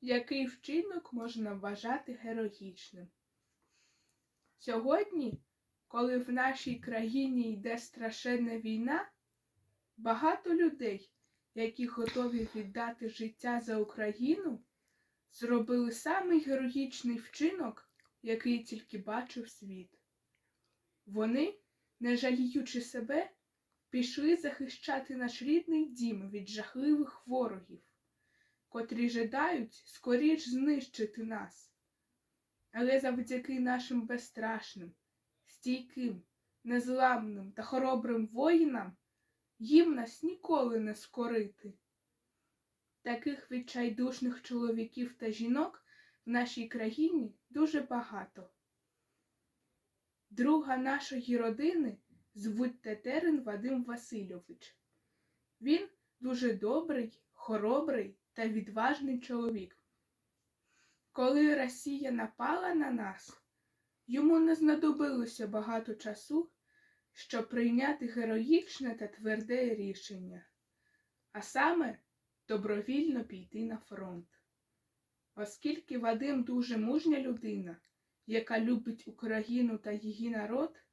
який вчинок можна вважати героїчним. Сьогодні, коли в нашій країні йде страшенна війна, багато людей, які готові віддати життя за Україну, зробили самий героїчний вчинок, який тільки бачив світ. Вони, не жаліючи себе, пішли захищати наш рідний дім від жахливих ворогів, котрі жадають скоріш знищити нас. Але завдяки нашим безстрашним, стійким, незламним та хоробрим воїнам їм нас ніколи не скорити. Таких відчайдушних чоловіків та жінок в нашій країні дуже багато. Друга нашої родини звуть Тетерин Вадим Васильович. Він дуже добрий, хоробрий та відважний чоловік. Коли Росія напала на нас, йому не знадобилося багато часу, щоб прийняти героїчне та тверде рішення, а саме добровільно піти на фронт. Оскільки Вадим дуже мужня людина, яка любить Україну та її народ,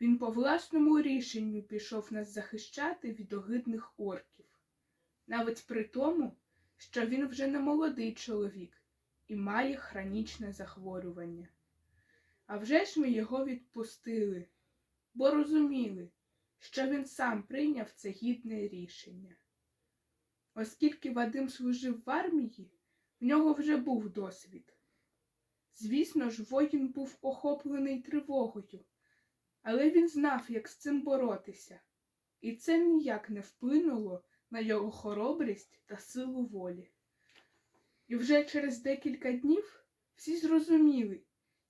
він по власному рішенню пішов нас захищати від огидних орків, навіть при тому, що він вже не молодий чоловік і має хронічне захворювання. А вже ж ми його відпустили, бо розуміли, що він сам прийняв це гідне рішення. Оскільки Вадим служив в армії, в нього вже був досвід. Звісно ж, воїн був охоплений тривогою, але він знав, як з цим боротися, і це ніяк не вплинуло на його хоробрість та силу волі. І вже через декілька днів всі зрозуміли,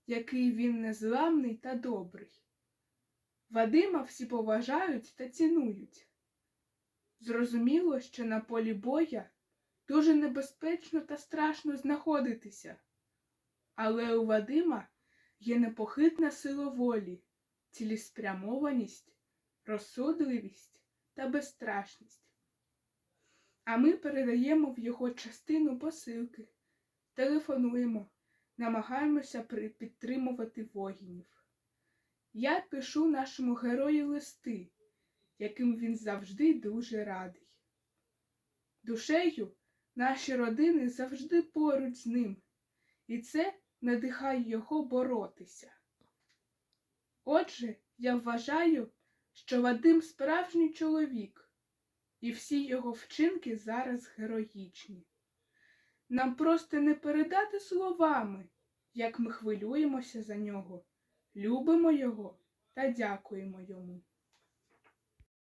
який він незламний та добрий. Вадима всі поважають та цінують. Зрозуміло, що на полі боя дуже небезпечно та страшно знаходитися, але у Вадима є непохитна сила волі, цілеспрямованість, розсудливість та безстрашність. А ми передаємо в його частину посилки, телефонуємо, намагаємося підтримувати воїнів. Я пишу нашому герою листи, яким він завжди дуже радий. Душею наші родини завжди поруч з ним, і це надихає його боротися. Отже, я вважаю, що Вадим справжній чоловік, і всі його вчинки зараз героїчні. Нам просто не передати словами, як ми хвилюємося за нього, любимо його та дякуємо йому.